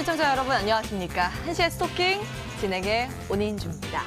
시청자 여러분 안녕하십니까. 한시의 스토킹 진행의 온인주입니다.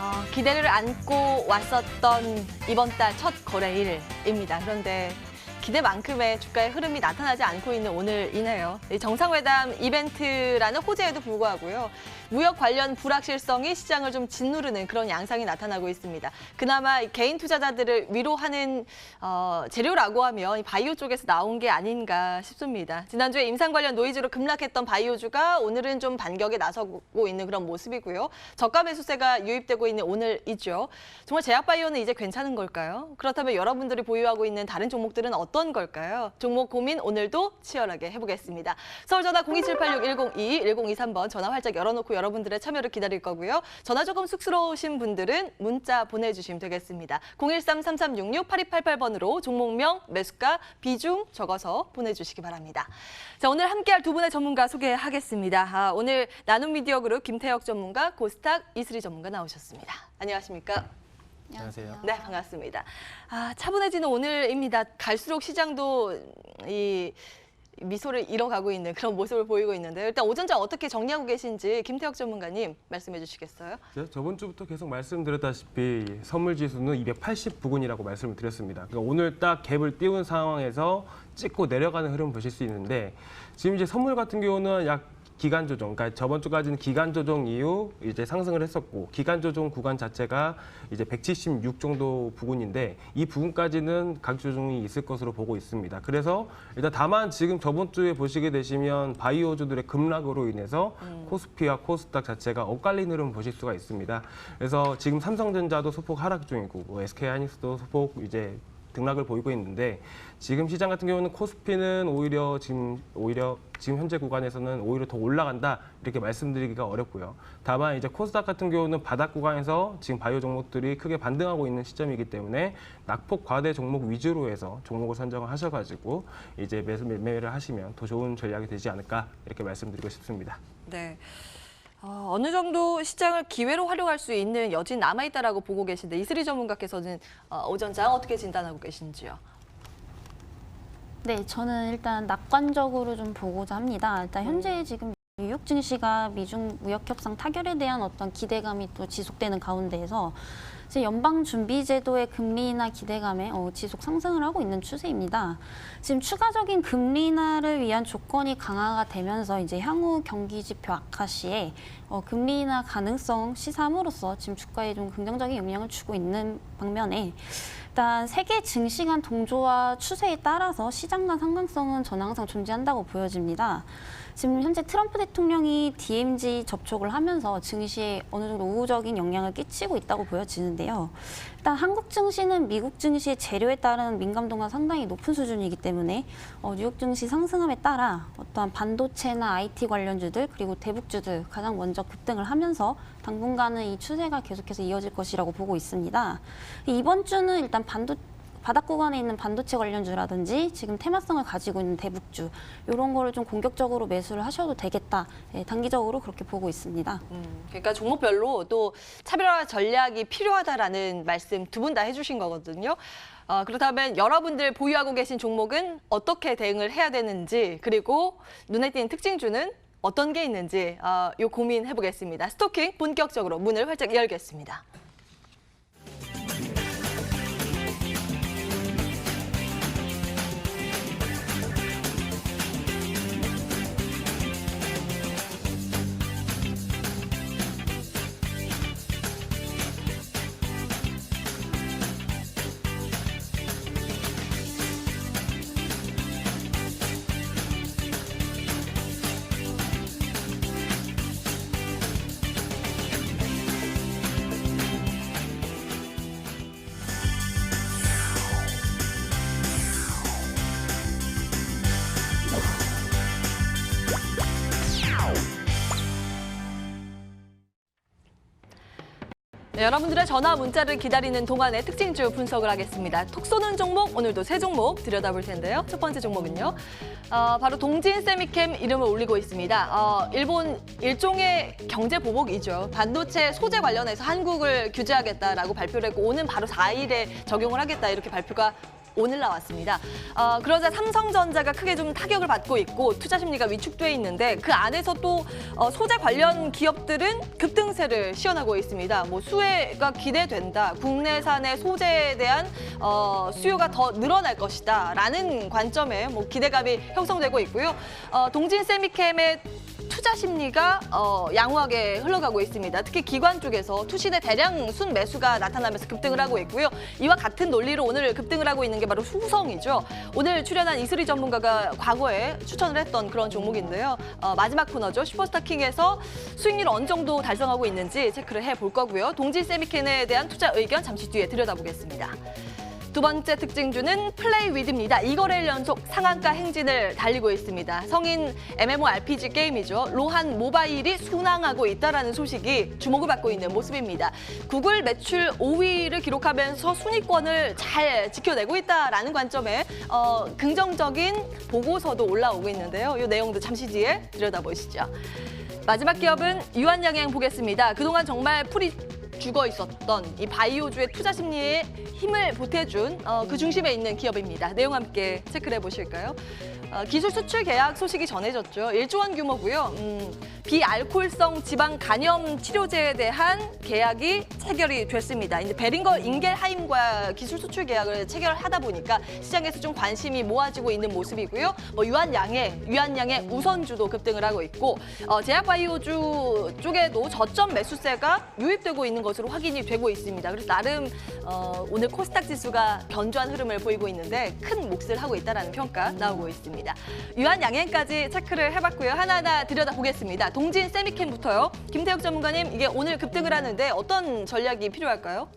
어, 기대를 안고 왔었던 이번 달 첫 거래일입니다. 그런데 기대만큼의 주가의 흐름이 나타나지 않고 있는 오늘이네요. 이 정상회담 이벤트라는 호재에도 불구하고요. 무역 관련 불확실성이 시장을 좀 짓누르는 그런 양상이 나타나고 있습니다. 그나마 이 개인 투자자들을 위로하는 어, 재료라고 하면 이 바이오 쪽에서 나온 게 아닌가 싶습니다. 지난주에 임상 관련 노이즈로 급락했던 바이오주가 오늘은 좀 반격에 나서고 있는 그런 모습이고요. 저가 매수세가 유입되고 있는 오늘이죠. 정말 제약바이오는 이제 괜찮은 걸까요? 그렇다면 여러분들이 보유하고 있는 다른 종목들은 어떤 걸까요? 종목 고민 오늘도 치열하게 해보겠습니다. 서울전화 02786-1022, 1023번 전화 활짝 열어놓고 여러분들의 참여를 기다릴 거고요. 전화 조금 쑥스러우신 분들은 문자 보내주시면 되겠습니다. 013-3366-8288번으로 종목명, 매수가, 비중 적어서 보내주시기 바랍니다. 자, 오늘 함께할 두 분의 전문가 소개하겠습니다. 아, 오늘 나눔 미디어 그룹 김태혁 전문가, 고스탁 이슬이 전문가 나오셨습니다. 안녕하십니까? 안녕하세요. 네, 반갑습니다. 아, 차분해지는 오늘입니다. 갈수록 시장도 이 미소를 잃어가고 있는 그런 모습을 보이고 있는데요. 일단 오전장 어떻게 정리하고 계신지 김태혁 전문가님 말씀해 주시겠어요? 네, 저번 주부터 계속 말씀드렸다시피 선물 지수는 280 부근이라고 말씀을 드렸습니다. 그러니까 오늘 딱 갭을 띄운 상황에서 찍고 내려가는 흐름 보실 수 있는데 지금 이제 선물 같은 경우는 약 기간 조정, 그러니까 저번 주까지는 기간 조정 이후 이제 상승을 했었고 기간 조정 구간 자체가 이제 176 정도 부근인데 이 부분까지는 가격 조정이 있을 것으로 보고 있습니다. 그래서 일단 다만 지금 저번 주에 보시게 되시면 바이오주들의 급락으로 인해서 코스피와 코스닥 자체가 엇갈린 흐름 보실 수가 있습니다. 그래서 지금 삼성전자도 소폭 하락 중이고 뭐 SK하이닉스도 소폭 이제 등락을 보이고 있는데 지금 시장 같은 경우는 코스피는 오히려 지금 오히려 지금 현재 구간에서는 오히려 더 올라간다 이렇게 말씀드리기가 어렵고요. 다만 이제 코스닥 같은 경우는 바닥 구간에서 지금 바이오 종목들이 크게 반등하고 있는 시점이기 때문에 낙폭 과대 종목 위주로 해서 종목을 선정을 하셔가지고 이제 매수 매매를 하시면 더 좋은 전략이 되지 않을까 이렇게 말씀드리고 싶습니다. 네. 어, 어느 정도 시장을 기회로 활용할 수 있는 여진 남아있다라고 보고 계신데 이슬이 전문가께서는 어, 오전 장 어떻게 진단하고 계신지요? 네, 저는 일단 낙관적으로 좀 보고자 합니다. 일단 현재 지금 뉴욕 증시가 미중 무역 협상 타결에 대한 어떤 기대감이 또 지속되는 가운데에서 연방 준비 제도의 금리 인하 기대감에 어, 지속 상승을 하고 있는 추세입니다. 지금 추가적인 금리 인하를 위한 조건이 강화가 되면서 이제 향후 경기 지표 악화 시에 어, 금리 인하 가능성 시사함으로써 지금 주가에 좀 긍정적인 영향을 주고 있는 방면에 일단 세계 증시 간 동조와 추세에 따라서 시장 간 상관성은 저는 항상 존재한다고 보여집니다. 지금 현재 트럼프 대통령이 DMZ 접촉을 하면서 증시에 어느 정도 우호적인 영향을 끼치고 있다고 보여지는데요. 일단 한국 증시는 미국 증시의 재료에 따른 민감도가 상당히 높은 수준이기 때문에 어, 뉴욕 증시 상승함에 따라 어떠한 반도체나 IT 관련주들 그리고 대북주들 가장 먼저 급등을 하면서 당분간은 이 추세가 계속해서 이어질 것이라고 보고 있습니다. 이번 주는 일단 반도 바닥 구간에 있는 반도체 관련주라든지 지금 테마성을 가지고 있는 대북주 이런 거를 좀 공격적으로 매수를 하셔도 되겠다. 예, 단기적으로 그렇게 보고 있습니다. 음, 그러니까 종목별로 또 차별화 전략이 필요하다라는 말씀 두 분 다 해주신 거거든요. 어, 그렇다면 여러분들 보유하고 계신 종목은 어떻게 대응을 해야 되는지 그리고 눈에 띄는 특징주는 어떤 게 있는지 어, 요 고민해 보겠습니다. 스토킹 본격적으로 문을 활짝 열겠습니다. 네, 여러분들의 전화 문자를 기다리는 동안의 특징주 분석을 하겠습니다. 톡 쏘는 종목 오늘도 세 종목 들여다볼 텐데요. 첫 번째 종목은요. 어, 바로 동진 세미캠 이름을 올리고 있습니다. 어, 일본 일종의 경제 보복이죠. 반도체 소재 관련해서 한국을 규제하겠다라고 발표를 했고 오는 바로 4일에 적용을 하겠다 이렇게 발표가 오늘 나왔습니다. 어, 그러자 삼성전자가 크게 좀 타격을 받고 있고 투자 심리가 위축돼 있는데 그 안에서 또 어, 소재 관련 기업들은 급등세를 시현하고 있습니다. 뭐 수혜가 기대된다. 국내산의 소재에 대한 어, 수요가 더 늘어날 것이다 라는 관점에 뭐 기대감이 형성되고 있고요. 어, 동진 세미캠의 투자 심리가 어, 양호하게 흘러가고 있습니다. 특히 기관 쪽에서 투신의 대량 순 매수가 나타나면서 급등을 하고 있고요. 이와 같은 논리로 오늘 급등을 하고 있는 게 바로 후성이죠. 오늘 출연한 이슬이 전문가가 과거에 추천을 했던 그런 종목인데요. 어, 마지막 코너죠. 슈퍼스타킹에서 수익률 어느 정도 달성하고 있는지 체크를 해볼 거고요. 동진 세미캔에 대한 투자 의견 잠시 뒤에 들여다보겠습니다. 두 번째 특징주는 플레이 위드입니다. 2거래일 연속 상한가 행진을 달리고 있습니다. 성인 MMORPG 게임이죠. 로한 모바일이 순항하고 있다는 소식이 주목을 받고 있는 모습입니다. 구글 매출 5위를 기록하면서 순위권을 잘 지켜내고 있다라는 관점에 어, 긍정적인 보고서도 올라오고 있는데요. 이 내용도 잠시 뒤에 들여다보시죠. 마지막 기업은 유한양행 보겠습니다. 그동안 정말 풀이 죽어 있었던 이 바이오주의 투자 심리에 힘을 보태준 어, 그 중심에 있는 기업입니다. 내용 함께 체크를 해보실까요? 어, 기술 수출 계약 소식이 전해졌죠. 1조 원 규모고요. 음, 비알코올성 지방 간염 치료제에 대한 계약이 체결이 됐습니다. 이제 베링거 인겔하임과 기술 수출 계약을 체결하다 보니까 시장에서 좀 관심이 모아지고 있는 모습이고요. 뭐 유한양의 유한양의 우선주도 급등을 하고 있고 어, 제약바이오주 쪽에도 저점 매수세가 유입되고 있는 것으로 확인이 되고 있습니다. 그래서 나름 어, 오늘 코스닥 지수가 견조한 흐름을 보이고 있는데 큰 몫을 하고 있다는 평가 나오고 있습니다. 유한 양행까지 체크를 해봤고요. 하나하나 들여다보겠습니다. 동진 세미캠부터요. 김태욱 전문가님 이게 오늘 급등을 하는데 어떤 전략이 필요할까요?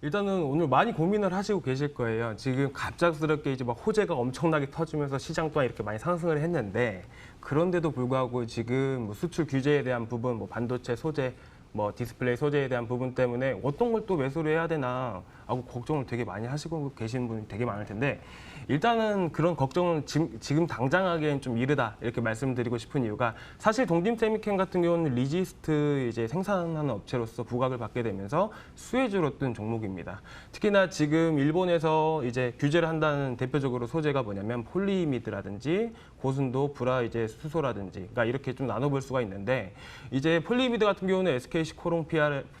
일단은 오늘 많이 고민을 하시고 계실 거예요. 지금 갑작스럽게 이제 막 호재가 엄청나게 터지면서 시장 또한 이렇게 많이 상승을 했는데 그런데도 불구하고 지금 뭐 수출 규제에 대한 부분, 뭐 반도체 소재, 뭐 디스플레이 소재에 대한 부분 때문에 어떤 걸 또 매수를 해야 되나 하고 걱정을 되게 많이 하시고 계시는 분이 되게 많을 텐데 일단은 그런 걱정은 지금, 지금 당장 하기엔 좀 이르다 이렇게 말씀드리고 싶은 이유가 사실 동dim세미캠 같은 경우는 리지스트 이제 생산하는 업체로서 부각을 받게 되면서 수혜주로 뜬 종목입니다. 특히나 지금 일본에서 이제 규제를 한다는 대표적으로 소재가 뭐냐면 폴리미드라든지 고순도 불화 이제 수소라든지 그러니까 이렇게 좀 나눠볼 수가 있는데 이제 폴리미드 같은 경우는 SKC 코롱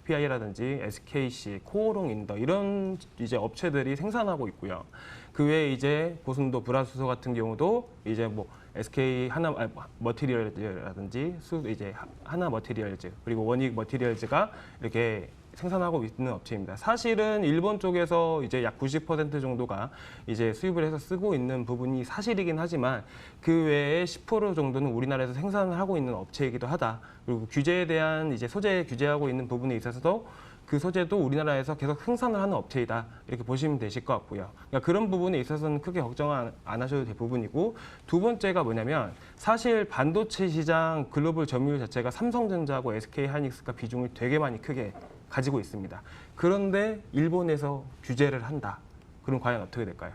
PI라든지 SKC 코오롱 인더 이런 이제 업체들이 생산하고 있고요. 그 외에 이제 고순도 불화수소 같은 경우도 이제 뭐 SK 하나 아, 머티리얼즈라든지 수 이제 하- 하나 머티리얼즈 그리고 원익 머티리얼즈가 이렇게 생산하고 있는 업체입니다. 사실은 일본 쪽에서 이제 약 90% 정도가 이제 수입을 해서 쓰고 있는 부분이 사실이긴 하지만 그 외에 10% 정도는 우리나라에서 생산을 하고 있는 업체이기도 하다. 그리고 규제에 대한 이제 소재 규제하고 있는 부분에 있어서도 그 소재도 우리나라에서 계속 생산을 하는 업체이다 이렇게 보시면 되실 것 같고요. 그러니까 그런 부분에 있어서는 크게 걱정 안, 안 하셔도 될 부분이고 두 번째가 뭐냐면 사실 반도체 시장 글로벌 점유율 자체가 삼성전자하고 SK 하이닉스가 비중을 되게 많이 크게 가지고 있습니다. 그런데 일본에서 규제를 한다. 그럼 과연 어떻게 될까요?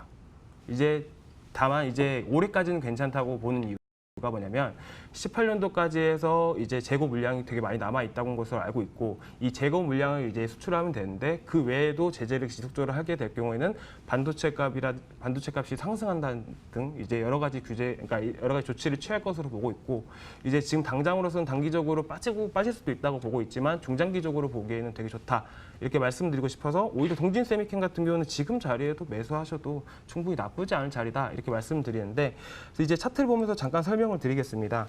이제 다만 이제 올해까지는 괜찮다고 보는 이유 가 뭐냐면 18년도까지 해서 이제 재고 물량이 되게 많이 남아 있다는 것으로 알고 있고 이 재고 물량을 이제 수출하면 되는데 그 외에도 제재를 지속적으로 하게 될 경우에는 반도체 값이라 반도체 값이 상승한다는 등 이제 여러 가지 규제 그러니까 여러 가지 조치를 취할 것으로 보고 있고 이제 지금 당장으로서는 단기적으로 빠지고 빠질 수도 있다고 보고 있지만 중장기적으로 보기에는 되게 좋다 이렇게 말씀드리고 싶어서 오히려 동진 세미캠 같은 경우는 지금 자리에도 매수하셔도 충분히 나쁘지 않은 자리다 이렇게 말씀드리는데 이제 차트를 보면서 잠깐 설명을 드리겠습니다.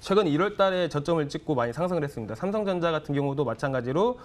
최근 1월 달에 저점을 찍고 많이 상승을 했습니다. 삼성전자 같은 경우도 마찬가지로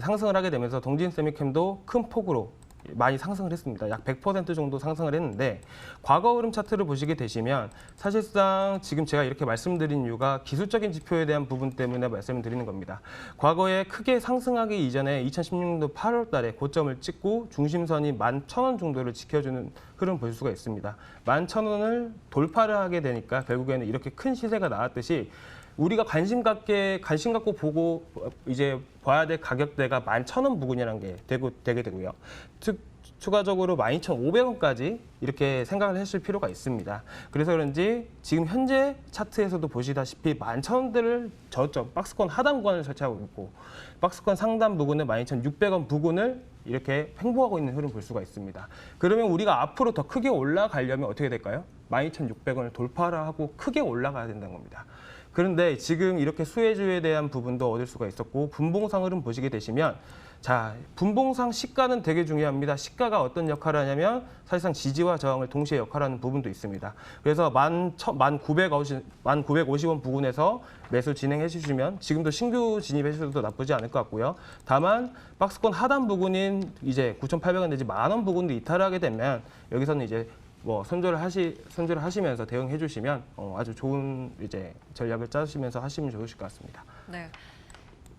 상승을 하게 되면서 동진 세미캠도 큰 폭으로 많이 상승을 했습니다. 약 100% 정도 상승을 했는데 과거 흐름 차트를 보시게 되시면 사실상 지금 제가 이렇게 말씀드린 이유가 기술적인 지표에 대한 부분 때문에 말씀을 드리는 겁니다. 과거에 크게 상승하기 이전에 2016년도 8월 달에 고점을 찍고 중심선이 11,000원 정도를 지켜주는 흐름 볼 수가 있습니다. 11,000원을 돌파를 하게 되니까 결국에는 이렇게 큰 시세가 나왔듯이 우리가 관심 갖게 관심 갖고 보고 이제 봐야 될 가격대가 11,000원 부근이라는 게 되고 되게 되고요. 즉 추가적으로 12,500원까지 이렇게 생각을 하실 필요가 있습니다. 그래서 그런지 지금 현재 차트에서도 보시다시피 11,000원대를 저점 박스권 하단 구간을 설치하고 있고 박스권 상단 부근은 12,600원 부근을 이렇게 횡보하고 있는 흐름 볼 수가 있습니다. 그러면 우리가 앞으로 더 크게 올라가려면 어떻게 될까요? 12,600원을 돌파를 하고 크게 올라가야 된다는 겁니다. 그런데 지금 이렇게 수혜주에 대한 부분도 얻을 수가 있었고 분봉상 흐름 보시게 되시면 자 분봉상 시가는 되게 중요합니다. 시가가 어떤 역할을 하냐면 사실상 지지와 저항을 동시에 역할하는 부분도 있습니다. 그래서 만, 천- 만 950, 만 950원 부근에서 매수 진행해 주시면 지금도 신규 진입해 주셔도 나쁘지 않을 것 같고요. 다만 박스권 하단 부근인 이제 9,800원 내지 만원 부근도 이탈하게 되면 여기서는 이제 뭐 손절을 하시 손절을 하시면서 대응해 주시면 어, 아주 좋은 이제 전략을 짜시면서 하시면 좋으실 것 같습니다. 네.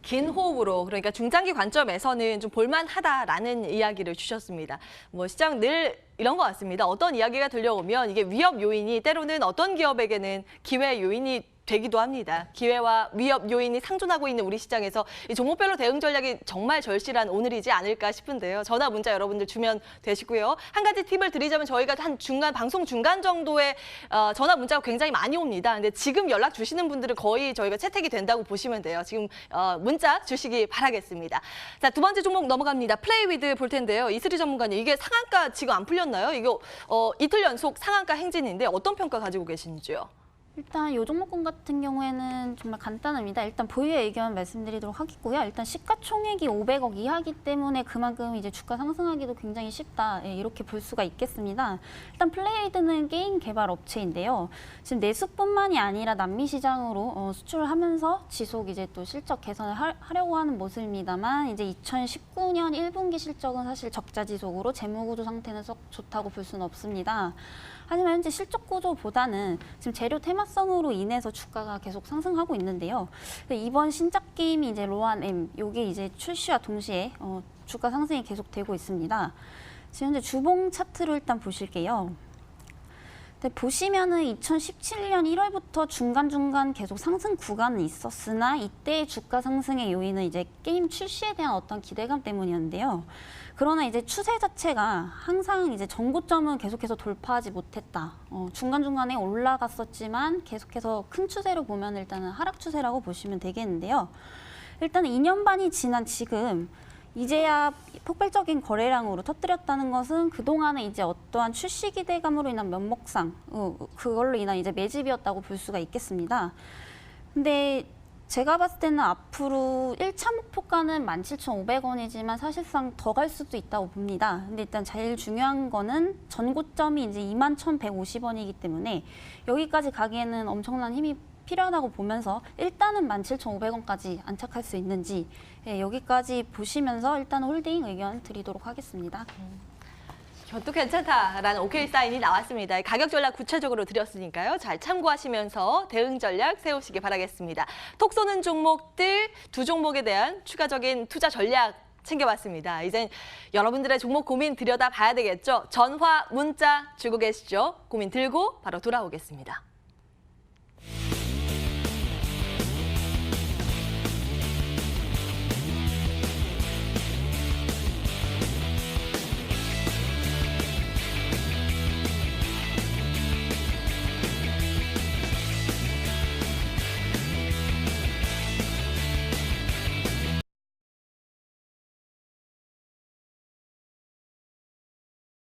긴 호흡으로 그러니까 중장기 관점에서는 좀 볼만하다라는 이야기를 주셨습니다. 뭐 시장 늘 이런 것 같습니다. 어떤 이야기가 들려오면 이게 위협 요인이 때로는 어떤 기업에게는 기회 요인이 되기도 합니다. 기회와 위협 요인이 상존하고 있는 우리 시장에서 이 종목별로 대응 전략이 정말 절실한 오늘이지 않을까 싶은데요. 전화 문자 여러분들 주면 되시고요. 한 가지 팁을 드리자면 저희가 한 중간 방송 중간 정도에 어, 전화 문자가 굉장히 많이 옵니다. 근데 지금 연락 주시는 분들은 거의 저희가 채택이 된다고 보시면 돼요. 지금 어, 문자 주시기 바라겠습니다. 자, 두 번째 종목 넘어갑니다. 플레이 위드 볼 텐데요. 이슬이 전문가님, 이게 상한가 지금 안 풀렸나요? 이거 어, 이틀 연속 상한가 행진인데 어떤 평가 가지고 계신지요? 일단 요 종목군 같은 경우에는 정말 간단합니다. 일단 보유의 의견 말씀드리도록 하겠고요. 일단 시가총액이 500억 이하기 때문에 그만큼 이제 주가 상승하기도 굉장히 쉽다. 예, 이렇게 볼 수가 있겠습니다. 일단 플레이드는 게임 개발 업체인데요. 지금 내수뿐만이 아니라 남미 시장으로 어, 수출을 하면서 지속 이제 또 실적 개선을 하, 하려고 하는 모습입니다만 이제 2019년 1분기 실적은 사실 적자 지속으로 재무구조 상태는 썩 좋다고 볼 수는 없습니다. 하지만 현재 실적 구조보다는 지금 재료 테마성으로 인해서 주가가 계속 상승하고 있는데요. 이번 신작 게임이 이제 로안 M 요게 이제 출시와 동시에 어, 주가 상승이 계속되고 있습니다. 지금 현재 주봉 차트로 일단 보실게요. 근데 보시면은 2017년 1월부터 중간중간 계속 상승 구간은 있었으나 이때의 주가 상승의 요인은 이제 게임 출시에 대한 어떤 기대감 때문이었는데요. 그러나 이제 추세 자체가 항상 이제 전고점은 계속해서 돌파하지 못했다. 어, 중간중간에 올라갔었지만 계속해서 큰 추세로 보면 일단은 하락 추세라고 보시면 되겠는데요. 일단 2년 반이 지난 지금 이제야 폭발적인 거래량으로 터뜨렸다는 것은 그동안에 이제 어떠한 출시 기대감으로 인한 면목상, 어, 그걸로 인한 이제 매집이었다고 볼 수가 있겠습니다. 근데 제가 봤을 때는 앞으로 1차 목표가는 17,500원이지만 사실상 더 갈 수도 있다고 봅니다. 근데 일단 제일 중요한 거는 전고점이 이제 21,150원이기 때문에 여기까지 가기에는 엄청난 힘이 필요하다고 보면서 일단은 17,500원까지 안착할 수 있는지 예, 여기까지 보시면서 일단 홀딩 의견 드리도록 하겠습니다. 이것도 괜찮다라는 오케이 사인이 나왔습니다. 가격 전략 구체적으로 드렸으니까요. 잘 참고하시면서 대응 전략 세우시기 바라겠습니다. 톡 쏘는 종목들 두 종목에 대한 추가적인 투자 전략 챙겨봤습니다. 이젠 여러분들의 종목 고민 들여다 봐야 되겠죠. 전화 문자 주고 계시죠? 고민 들고 바로 돌아오겠습니다.